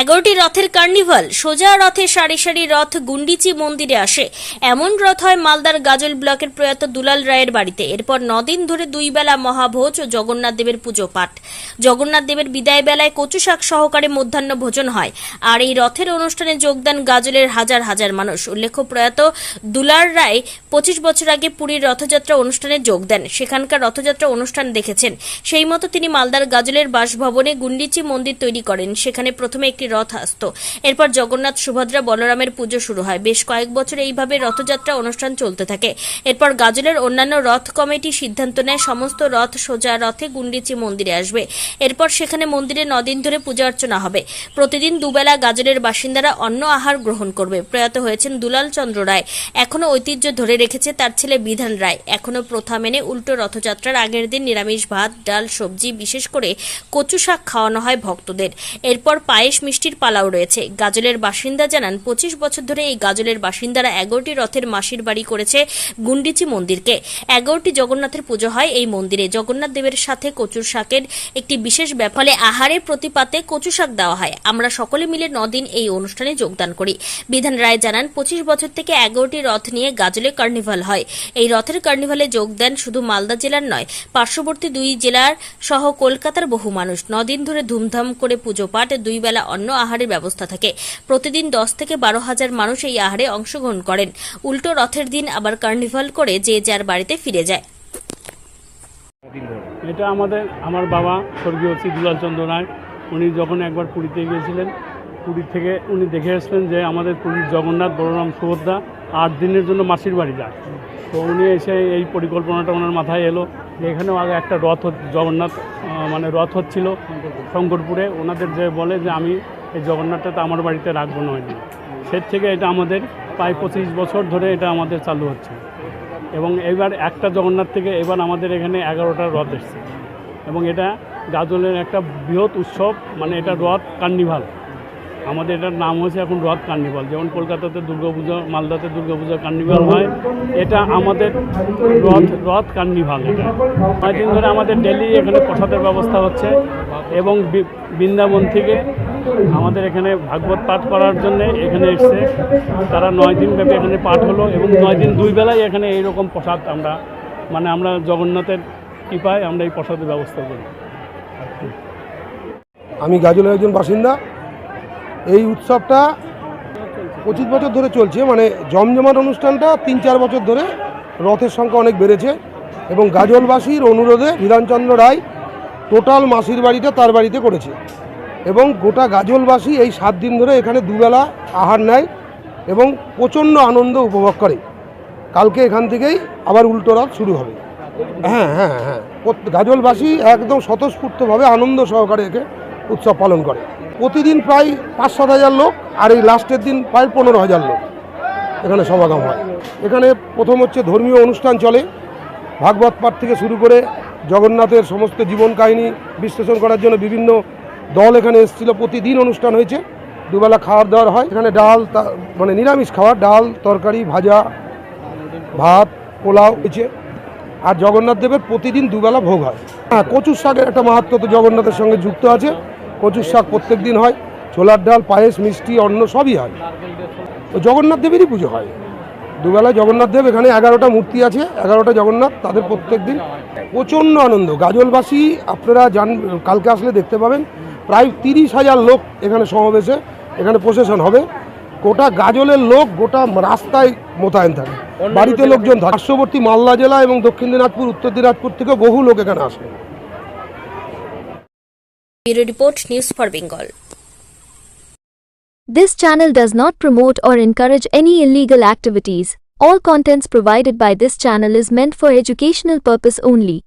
এগারোটি রথের কার্নিভাল, সোজা রথে সারি সারি রথ গুন্ডিচি মন্দিরে আসে। এমন রথ হয় মালদার গাজল ব্লকের প্রয়াত দুলাল রায়ের বাড়িতে। এরপর নদিন ধরে দুই বেলা মহাভোজ ও জগন্নাথ দেবের পুজো পাঠ। জগন্নাথ দেবের বিদায় বেলায় কচু শাক সহকারে মধ্যাহ্ন ভোজন হয়। আর এই রথের অনুষ্ঠানে যোগদান গাজলের হাজার হাজার মানুষ। উল্লেখ্য, প্রয়াত দুলার রায় পঁচিশ বছর আগে পুরীর রথযাত্রা অনুষ্ঠানে যোগ দেন। সেখানকার রথযাত্রা অনুষ্ঠান দেখেছেন। সেই মতো তিনি মালদার গাজলের বাসভবনে গুন্ডিচি মন্দির তৈরি করেন। সেখানে প্রথমে একটি রথ আসত এরপর জগন্নাথ সুভদ্রা বলরামের পুজো শুরু হয়। বেশ কয়েক বছর এইভাবে রথযাত্রা অনুষ্ঠান চলতে থাকে। এরপর গাজলের অন্যান্য রথ কমিটি সিদ্ধান্ত নেয়, সমস্ত রথ সোজা রথে গুন্ডিচি মন্দিরে আসবে। এরপর সেখানে মন্দিরে নদিন ধরে পূজা অর্চনা হবে। প্রতিদিন দুবেলা গাজলের বাসিন্দারা অন্ন আহার গ্রহণ করবে। প্রয়াত হয়েছেন দুলাল চন্দ্র রায়। এখনও ঐতিহ্য ধরে রেখেছে তার ছেলে বিধান রায়। এখনও প্রথা মেনে উল্টো রথযাত্রার আগের দিন নিরামিষ ভাত, ডাল, সবজি, বিশেষ করে কচু শাক খাওয়ানো হয় ভক্তদের। এরপর পায়েস মিষ্টির পালাও রয়েছে। গাজলের বাসিন্দা জানান, পঁচিশ বছর ধরে এই গাজলের বাসিন্দারা এগারোটি রথের মাসির বাড়ি করেছে গুন্ডিচি মন্দিরকে। এগারোটি জগন্নাথের পুজো হয় এই মন্দিরে। জগন্নাথ দেবের সাথে কচুর শাকের একটি বিশেষ ব্যাপারে আহারের প্রতিপাতে কচু শাক দেওয়া হয়। আমরা সকলে মিলে নদিন এই অনুষ্ঠানে যোগদান করি। বিধান রায় জানান, পঁচিশ বছর থেকে এগারোটি রথ নিয়ে গাজলে কার্নিভাল হয়। এই রথের কার্নিভালে যোগ দেন শুধু মালদা জেলার নয়, পার্শ্ববর্তী দুই জেলার সহ কলকাতার বহু মানুষ। নদিন ধরে ধুমধাম করে পুজো পাঠ, দুই বেলা অন্ন আহারের ব্যবস্থা থাকে। প্রতিদিন দশ থেকে বারো হাজার মানুষ এই আহারে অংশগ্রহণ করেন। উল্টো রথের দিন আবার কার্নিভাল করে যে যার বাড়িতে ফিরে যায়। এটা আমাদের, আমার বাবা স্বর্গীয় শ্রী দুলাল চন্দ্র রায়, উনি যখন একবার পুরীতে গিয়েছিলেন, পুরী থেকে উনি দেখে এসেছেন যে আমাদের পুরীর জগন্নাথ বলরাম সুভদ্রা আট দিনের জন্য মাসির বাড়ি যায়। তো উনি এসে এই পরিকল্পনাটা ওনার মাথায় এলো যে এখানেও আগে একটা রথ জগন্নাথ মানে রথ হচ্ছিল শঙ্করপুরে। ওনাদের যে বলে যে আমি এই জগন্নাথটা তো আমার বাড়িতে রাখব নয় দিন। সে থেকে এটা আমাদের প্রায় পঁচিশ বছর ধরে এটা আমাদের চালু হচ্ছে। এবং এবার একটা জগন্নাথ থেকে এবার আমাদের এখানে এগারোটা রথ এসছে। এবং এটা গাজলের একটা বৃহৎ উৎসব মানে এটা রথ কার্নিভাল। আমাদের এটার নাম হয়েছে এখন রথ কার্নিভাল। যেমন কলকাতাতে দুর্গাপূজা, মালদাতে দুর্গাপূজা কার্নিভাল হয়, এটা আমাদের রথ রথ কার্নিভাল এটা। নয় দিন ধরে আমাদের ডেলি এখানে প্রসাদের ব্যবস্থা হচ্ছে এবং বৃন্দাবন থেকে আমাদের এখানে ভাগবত পাঠ করার জন্য এখানে এসছে। তারা নয় দিন ব্যাপী এখানে পাঠ হলো এবং নয় দিন দুই বেলায় এখানে এইরকম প্রসাদ আমরা মানে আমরা জগন্নাথের কৃপায় আমরা এই প্রসাদের ব্যবস্থা করি। আমি গাজলের একজন বাসিন্দা। এই উৎসবটা পঁচিশ বছর ধরে চলছে মানে জমজমাট অনুষ্ঠানটা তিন চার বছর ধরে রথের সংখ্যা অনেক বেড়েছে এবং গাজলবাসীর অনুরোধে বিধানচন্দ্র রায় টোটাল মাসির বাড়িটা তার বাড়িতে করেছে। এবং গোটা গাজলবাসী এই সাত দিন ধরে এখানে দুবেলা আহার নেয় এবং প্রচণ্ড আনন্দ উপভোগ করে। কালকে এখান থেকেই আবার উল্টো রথ শুরু হবে। হ্যাঁ হ্যাঁ হ্যাঁ। গাজলবাসী একদম স্বতঃস্ফূর্তভাবে আনন্দ সহকারে একে উৎসব পালন করে। প্রতিদিন প্রায় পাঁচ সাত হাজার লোক আর এই লাস্টের দিন প্রায় পনেরো হাজার লোক এখানে সমাগম হয়। এখানে প্রথম হচ্ছে ধর্মীয় অনুষ্ঠান চলে। ভাগবত পাঠ থেকে শুরু করে জগন্নাথের সমস্ত জীবন কাহিনী বিশ্লেষণ করার জন্য বিভিন্ন দল এখানে এসেছিল, প্রতিদিন অনুষ্ঠান হয়েছে। দুবেলা খাওয়ার দাওয়ার হয়। এখানে ডাল মানে নিরামিষ খাবার, ডাল, তরকারি, ভাজা, ভাত, পোলাও হয়েছে। আর জগন্নাথ দেবের প্রতিদিন দুবেলা ভোগ হয়। হ্যাঁ কচুর শাকের একটা মাহাত্ম তো জগন্নাথের সঙ্গে যুক্ত আছে। কচুর শাক প্রত্যেক দিন হয়। ছোলার ডাল, পায়েস, মিষ্টি, অন্ন সবই হয়। তো জগন্নাথ দেবেরই পুজো হয়। দুবেলা জগন্নাথ দেব, এখানে এগারোটা মূর্তি আছে। এগারোটা জগন্নাথ, তাদের প্রত্যেক দিন। প্রচণ্ড আনন্দ। গাজলবাসী, আপনারা জান, কালকে আসলে দেখতে পাবেন। প্রায় তিরিশ হাজার লোক এখানে সমাবেশে এখানে প্রশাসন হবে গোটা গাজলের লোক গোটা রাস্তায় মোতায়েন থাকে বাড়িতে লোকজন পার্শ্ববর্তী মালদা জেলা এবং দক্ষিণ দিনাজপুর উত্তর দিনাজপুর থেকে বহু লোক এখানে আসে bureau report news for Bengal This channel does not promote or encourage any illegal activities. All contents provided by this channel is meant for educational purpose only.